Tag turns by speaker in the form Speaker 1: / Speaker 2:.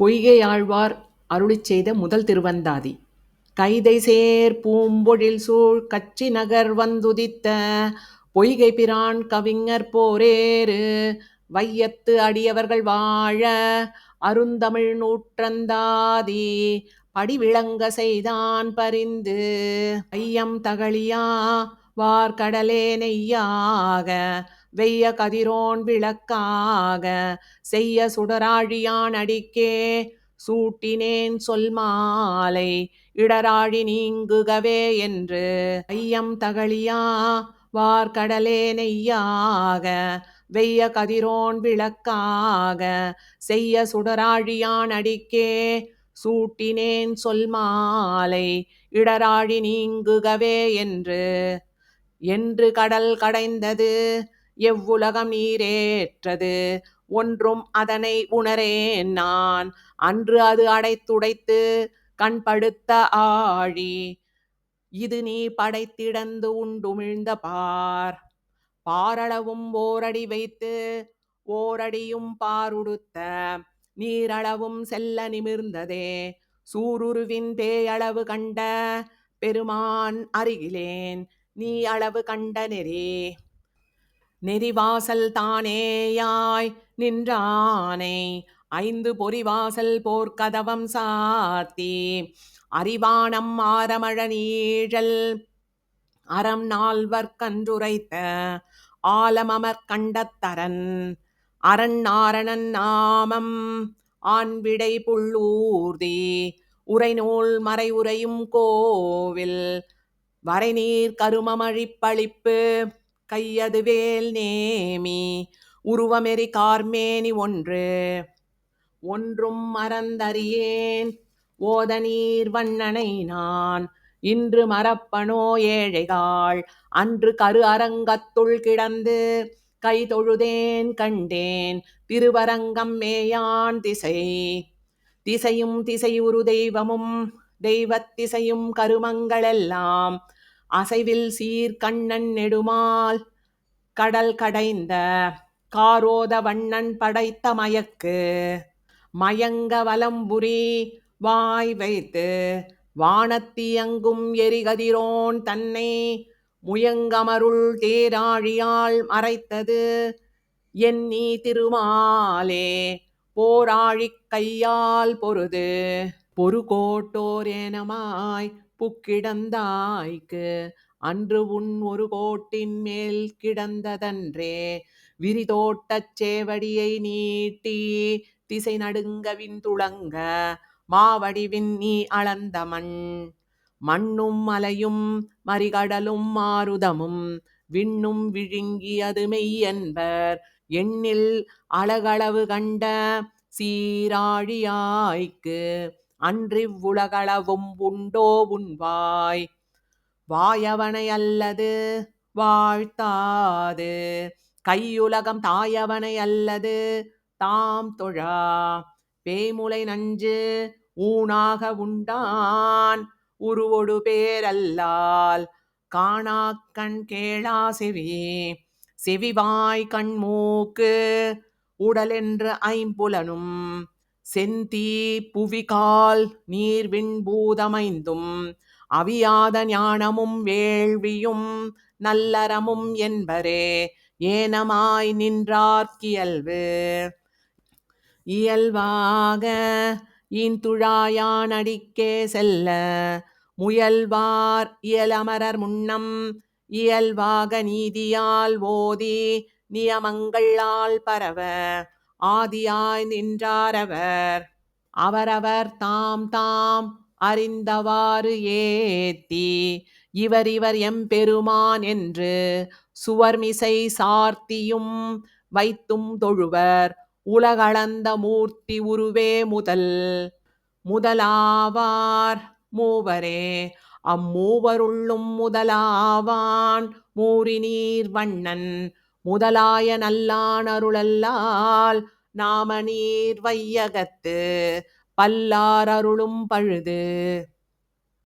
Speaker 1: பொய்கையாழ்வார் அருளிச் செய்த முதல் திருவந்தாதி. கைதை சேர் பூம்பொழில் சூழ் கச்சி நகர் வந்துதித்த பொய்கை பிரான் கவிஞர் போரேறு. வையத்து அடியவர்கள் வாழ அருந்தமிழ் நூற்றந்தாதி. படிவிளங்க செய்தான் பரிந்து. ஐயம் தகழியா வார்கடலே நெய்யாக. வெய்ய கதிரோன் விளக்காக செய்ய சுடராழியான் அடிக்கே சூட்டினேன் சொல் மாலை இடராழி நீங்குகவே என்று. ஐயம் தகழியா வார்கடலே நெய்யாக வெய்ய கதிரோன் விளக்காக செய்ய சுடராழியான் அடிக்கே சூட்டினேன் சொல் மாலை இடராழி நீங்குகவே என்று. என்று கடல் கடைந்தது எவ்வுலகம் நீரேற்றது. ஒன்றும் அதனை உணரேன் நான். அன்று அது அடைத்துடைத்து கண்படுத்த ஆழி. இது நீ படைத்திடந்து உண்டுமிழ்ந்த பார். பாரளவும் ஓரடி வைத்து ஓரடியும் பாருடுத்த. நீரளவும் செல்ல நிமிர்ந்ததே. சூருருவின் பேயளவு கண்ட பெருமான் அருகிலேன். நீ அளவு கண்ட நெறி. நெறிவாசல் தானேயாய் நின்றானை. ஐந்து பொறிவாசல் போர்க்கதவம் சாத்தி. அறிவானம் ஆரமழ நீழல். அறம் நால்வர் கன்றுரைத்த. ஆலமமர் கண்டத்தரன். அரண் நாரணன் நாமம். ஆண்விடை புள்ளூர்தி. உரைநூல் மறை உரையும் கோவில். வரைநீர் கருமமழிப்பளிப்பு. கையது வேல் நேமி உருவமெறி கார்மேனி ஒன்று. ஒன்றும் மறந்தறியேன் ஓத நீர் வண்ணனை நான். இன்று மறப்பனோ ஏழைகாள் அன்று கரு அரங்கத்துள் கிடந்து கை தொழுதேன் கண்டேன் திருவரங்கம் மேயான் திசை. திசையும் திசையுரு தெய்வமும் தெய்வத் திசையும் கருமங்களெல்லாம் அசைவில் சீர்கண்ணன் நெடுமால் கடல் கடைந்த காரோத வண்ணன் படைத்த மயக்கு. மயங்க வலம்புரி வாய் வைத்து வானத்தியங்கும் எரிகதிரோன் தன்னை முயங்கமருள் தேராழியால் மறைத்தது எண்ணி திருமாலே போராழிக் கையால் பொருது. பொறுகோட்டோரேனமாய் புக்கிடந்தாய்க்கு அன்று உன் ஒரு கோட்டின் மேல் கிடந்ததன்றே. விரிதோட்டச் சேவடியை நீட்டி திசை நடுங்கவின் துளங்க. மாவடிவின் நீ அளந்த மண். மண்ணும் மலையும் மறிகடலும் மாருதமும். விண்ணும் விழுங்கியது மெய் என்பர் எண்ணில் அழகளவு கண்ட சீராழியாய்க்கு. அன்றிவ்வுலகளவும் உண்டோ உண்வாய் வாயவனை அல்லது வாழ்த்தாது. கையுலகம் தாயவனை அல்லது தாம் தொழா. பேமுலை நஞ்சு ஊனாக உண்டான். உருவொடு பேரல்லால் காணாக்கண் கேளா செவி. செவிவாய் கண் மூக்கு உடலென்று ஐம்புலனும் செந்தீ புவிகால் நீர்விண் பூதமைந்தும் அவியாத ஞானமும் வேள்வியும் நல்லறமும் என்பரே ஏனமாய் நின்றார்க்கியல்வு இயல்பாக ஈந்துழாயான் அடிக்கே செல்ல முயல்வார் இயலமரர் முன்னம் இயல்பாக நீதியால் ஓதி நியமங்களால் பரவ. ஆதியாய் நின்றாரவர் அவரவர் தாம் தாம் அறிந்தவாறு ஏத்தி இவர் இவர் எம்பெருமான் என்று சுவர்மிசை சார்த்தியும் வைத்தும் தொழுவர். உலகளந்த மூர்த்தி உருவே முதல் முதலாவார் மூவரே. அம்மூவருள்ளும் முதலாவான் மூரிநீர் வண்ணன் முதலாய நல்லான் நாமநீர் வையகத்து பல்லார் அருளும் பழுது.